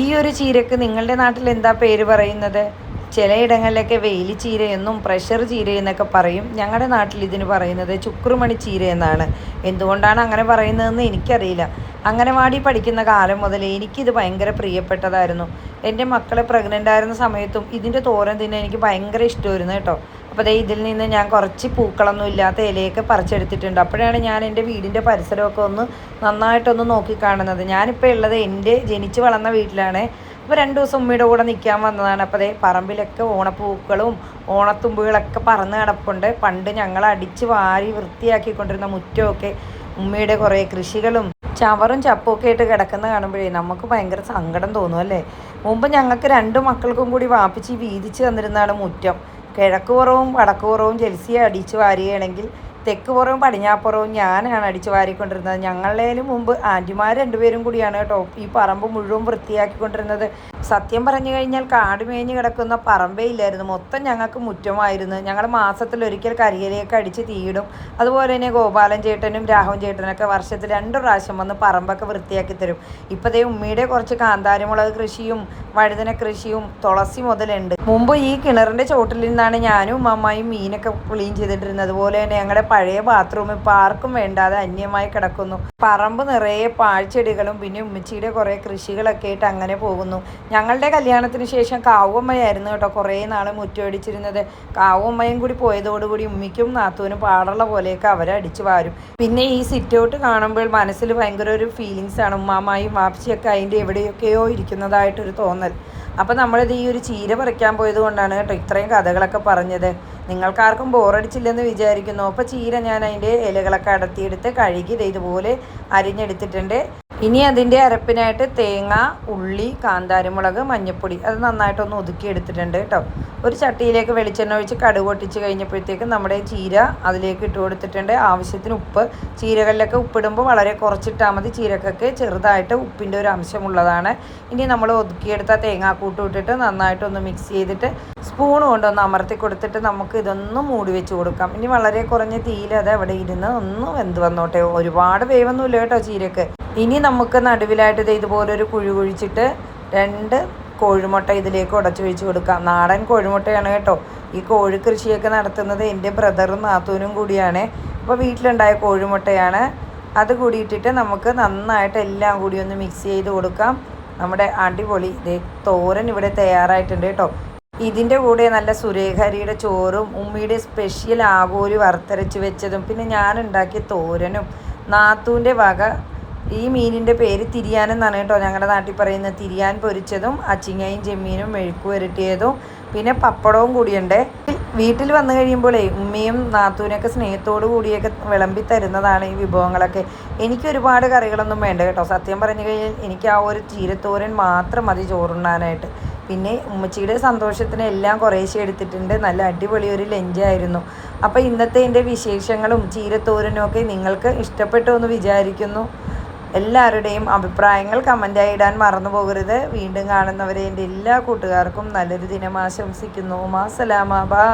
ഈ ഒരു ചീരക്ക് നിങ്ങളുടെ നാട്ടിൽ എന്താ പേര് പറയുന്നത്? ചിലയിടങ്ങളിലൊക്കെ വെയിലി ചീരയെന്നും പ്രഷർ ചീരയെന്നൊക്കെ പറയും. ഞങ്ങളുടെ നാട്ടിൽ ഇതിന് പറയുന്നത് ചുക്രുമണി ചീര എന്നാണ്. എന്തുകൊണ്ടാണ് അങ്ങനെ പറയുന്നതെന്ന് എനിക്കറിയില്ല. അംഗനവാടി പഠിക്കുന്ന കാലം മുതൽ എനിക്കിത് ഭയങ്കര പ്രിയപ്പെട്ടതായിരുന്നു. എന്റെ മക്കളെ പ്രഗ്നന്റ് ആയിരുന്ന സമയത്തും ഇതിന്റെ തോരൻ തിന്നാൻ എനിക്ക് ഭയങ്കര ഇഷ്ടമായിരുന്നു കേട്ടോ. അപ്പോൾ ദേ ഇതിൽ നിന്ന് ഞാൻ കുറച്ച് പൂക്കളൊന്നും ഇല്ലാത്ത ഇലയൊക്കെ പറിച്ചെടുത്തിട്ടുണ്ട്. അപ്പോഴാണ് ഞാൻ എന്റെ വീടിന്റെ പരിസരമൊക്കെ ഒന്ന് നന്നായിട്ടൊന്ന് നോക്കിക്കാണുന്നത് ഞാനിപ്പോൾ ഉള്ളത് എന്റെ ജനിച്ചു വളർന്ന വീട്ടിലാണ്. അപ്പോൾ രണ്ട് ദിവസം ഉമ്മയുടെ കൂടെ നിൽക്കാൻ വന്നതാണ്. അപ്പോൾ അതേ പറമ്പിലൊക്കെ ഓണപ്പൂക്കളും ഓണത്തുമ്പുകളൊക്കെ പറന്ന് കിടപ്പുണ്ട്. പണ്ട് ഞങ്ങൾ അടിച്ച് വാരി വൃത്തിയാക്കിക്കൊണ്ടിരുന്ന മുറ്റമൊക്കെ ഉമ്മയുടെ കുറേ കൃഷികളും ചവറും ചപ്പും ഒക്കെ ആയിട്ട് കിടക്കുന്ന കാണുമ്പോഴേ നമുക്ക് ഭയങ്കര സങ്കടം തോന്നും അല്ലേ? മുമ്പ് ഞങ്ങൾക്ക് രണ്ട് മക്കൾക്കും കൂടി വാപ്പിച്ച് വീതിച്ച് തന്നിരുന്നതാണ് മുറ്റം. കിഴക്ക് പുറവും വടക്ക് പുറവും ജെൽസിയെ അടിച്ച് വാരുകയാണെങ്കിൽ തെക്ക് പുറവും പടിഞ്ഞാപ്പുറവും ഞാനാണ് അടിച്ചു വാരിക്കൊണ്ടിരുന്നത്. ഞങ്ങളേലും മുമ്പ് ആന്റിമാർ രണ്ടുപേരും കൂടിയാണ് കേട്ടോ ഈ പറമ്പ് മുഴുവൻ വൃത്തിയാക്കിക്കൊണ്ടിരുന്നത്. സത്യം പറഞ്ഞു കഴിഞ്ഞാൽ കാട് മേഞ്ഞ് കിടക്കുന്ന പറമ്പേ ഇല്ലായിരുന്നു. മൊത്തം ഞങ്ങൾക്ക് മുറ്റമായിരുന്നു. ഞങ്ങൾ മാസത്തിലൊരിക്കൽ കരിയിലേക്ക് അടിച്ച് തീയിടും. അതുപോലെ തന്നെ ഗോപാലൻ ചേട്ടനും രാഘവൻ ചേട്ടനൊക്കെ വർഷത്തിൽ രണ്ട് പ്രാവശ്യം വന്ന് പറമ്പൊക്കെ വൃത്തിയാക്കി തരും. ഇപ്പോഴത്തെ ഉമ്മയുടെ കുറച്ച് കാന്താരിമുളക് കൃഷിയും വഴുതന കൃഷിയും തുളസി മുതലുണ്ട്. മുമ്പ് ഈ കിണറിന്റെ ചോട്ടിൽ നിന്നാണ് ഞാനും അമ്മായും മീനൊക്കെ ക്ലീൻ ചെയ്തിട്ടിരുന്നത്. അതുപോലെ തന്നെ ഞങ്ങളുടെ പഴയ ബാത്റൂം ഇപ്പോൾ ആർക്കും വേണ്ടാതെ അന്യമായി കിടക്കുന്നു. പറമ്പ് നിറയെ പാഴ്ചെടികളും പിന്നെ ഉമ്മച്ചിയുടെ കുറേ കൃഷികളൊക്കെ ആയിട്ട് അങ്ങനെ പോകുന്നു. ഞങ്ങളുടെ കല്യാണത്തിന് ശേഷം കാവുമ്മയായിരുന്നു കേട്ടോ കുറേ നാൾ മുറ്റമടിച്ചിരുന്നത് കാവുമ്മയും കൂടി പോയതോടുകൂടി ഉമ്മിക്കും നാത്തൂനും പാടുള്ള പോലെയൊക്കെ അവരെ അടിച്ചു വാരും. പിന്നെ ഈ സിറ്റ് ഔട്ട് കാണുമ്പോൾ മനസ്സിൽ ഭയങ്കര ഒരു ഫീലിങ്സ് ആണ് ഉമ്മാമായും വാപ്സിയൊക്കെ അതിന്റെ എവിടെയൊക്കെയോ ഇരിക്കുന്നതായിട്ടൊരു തോന്നൽ. അപ്പോൾ നമ്മളിത് ഈ ഒരു ചീര പറിക്കാൻ പോയത് കൊണ്ടാണ് കേട്ടോ ഇത്രയും കഥകളൊക്കെ പറഞ്ഞത്. നിങ്ങൾക്കാർക്കും ബോറടിച്ചില്ലെന്ന് വിചാരിക്കുന്നു. അപ്പോൾ ചീര ഞാൻ അതിന്റെ ഇലകളൊക്കെ അടത്തിയെടുത്ത് കഴുകി ഇതുപോലെ അരിഞ്ഞെടുത്തിട്ടുണ്ട്. ഇനി അതിന്റെ അരപ്പിനായിട്ട് തേങ്ങ ഉള്ളി കാന്താരിമുളക് മഞ്ഞൾപ്പൊടി അത് നന്നായിട്ടൊന്ന് ഒതുക്കി എടുത്തിട്ടുണ്ട് കേട്ടോ. ഒരു ചട്ടിയിലേക്ക് വെളിച്ചെണ്ണ ഒഴിച്ച് കടുക് പൊട്ടിച്ച് കഴിഞ്ഞപ്പോഴത്തേക്കും നമ്മുടെ ചീര അതിലേക്ക് ഇട്ട് കൊടുത്തിട്ടുണ്ട്. ആവശ്യത്തിന് ഉപ്പ്. ചീരകളിലൊക്കെ ഉപ്പിടുമ്പോൾ വളരെ കുറച്ചിട്ടാൽ മതി. ചീരക്കൊക്കെ ചെറുതായിട്ട് ഉപ്പിന്റെ ഒരു അംശമുള്ളതാണ്. ഇനി നമ്മൾ ഒതുക്കിയെടുത്ത തേങ്ങാക്കൂട്ട് ഇട്ടിട്ട് നന്നായിട്ടൊന്ന് മിക്സ് ചെയ്തിട്ട് സ്പൂൺ കൊണ്ടൊന്ന് അമർത്തി കൊടുത്തിട്ട് നമുക്ക് ഇതൊന്ന് മൂടി വെച്ച് കൊടുക്കാം. ഇനി വളരെ കുറഞ്ഞ തീയിൽ അത് അവിടെ ഇരുന്ന് ഒന്ന് വെന്ത് വന്നോട്ടെ. ഒരുപാട് വേവൊന്നുമില്ല കേട്ടോ ചീരക്ക്. ഇനി നമുക്ക് നടുവിലായിട്ട് ഇത് ഇതുപോലൊരു കുഴി കുഴിച്ചിട്ട് രണ്ട് കോഴിമുട്ട ഇതിലേക്ക് ഉടച്ചു വെച്ച് കൊടുക്കാം. നാടൻ കോഴിമുട്ടയാണ് കേട്ടോ. ഈ കോഴി കൃഷിയൊക്കെ നടത്തുന്നത് എന്റെ ബ്രദറും നാത്തൂനും കൂടിയാണ്. അപ്പോൾ വീട്ടിലുണ്ടായ കോഴിമുട്ടയാണ്. അത് കൂടിയിട്ടിട്ട് നമുക്ക് നന്നായിട്ട് എല്ലാം കൂടി ഒന്ന് മിക്സ് ചെയ്ത് കൊടുക്കാം. നമ്മുടെ അടിപൊളി തോരൻ ഇവിടെ തയ്യാറായിട്ടുണ്ട് കേട്ടോ. ഇതിന്റെ കൂടെ നല്ല സുരേഖരിയുടെ ചോറും ഉമ്മിയുടെ സ്പെഷ്യൽ ആവോലി വറുത്തരച്ച് വെച്ചതും പിന്നെ ഞാൻ ഉണ്ടാക്കിയ തോരനും നാത്തൂന്റെ വക ഈ മീനിന്റെ പേര് തിരിയാൻ എന്നാണ് കേട്ടോ ഞങ്ങളുടെ നാട്ടിൽ പറയുന്ന തിരിയാൻ പൊരിച്ചതും അച്ചിങ്ങയും ചെമ്മീനും മെഴുക്ക് വരട്ടിയതും പിന്നെ പപ്പടവും കൂടിയുണ്ട്. വീട്ടിൽ വന്നു കഴിയുമ്പോഴേ ഉമ്മയും നാത്തൂനൊക്കെ സ്നേഹത്തോടു കൂടിയൊക്കെ വിളമ്പി തരുന്നതാണ് ഈ വിഭവങ്ങളൊക്കെ. എനിക്ക് ഒരുപാട് കറികളൊന്നും വേണ്ട കേട്ടോ. സത്യം പറഞ്ഞു കഴിഞ്ഞാൽ എനിക്ക് ആ ഒരു ചീരത്തോരൻ മാത്രം മതി ചോറുണ്ണാനായിട്ട്. പിന്നെ ഉമ്മച്ചിയുടെ സന്തോഷത്തിന് എല്ലാം കുറേശ്ശെ എടുത്തിട്ടുണ്ട്. നല്ല അടിപൊളി ഒരു ലഞ്ചായിരുന്നു. അപ്പോൾ ഇന്നത്തെ എന്റെ വിശേഷങ്ങളും ചീരത്തോരനും ഒക്കെ നിങ്ങൾക്ക് ഇഷ്ടപ്പെട്ടു എന്ന് വിചാരിക്കുന്നു. എല്ലാവരുടെയും അഭിപ്രായങ്ങൾ കമന്റായി ഇടാൻ മറന്നു പോകരുത്. വീണ്ടും കാണുന്നവരെ എന്റെ എല്ലാ കൂട്ടുകാർക്കും നല്ലൊരു ദിനം ആശംസിക്കുന്നു. മാസലാമ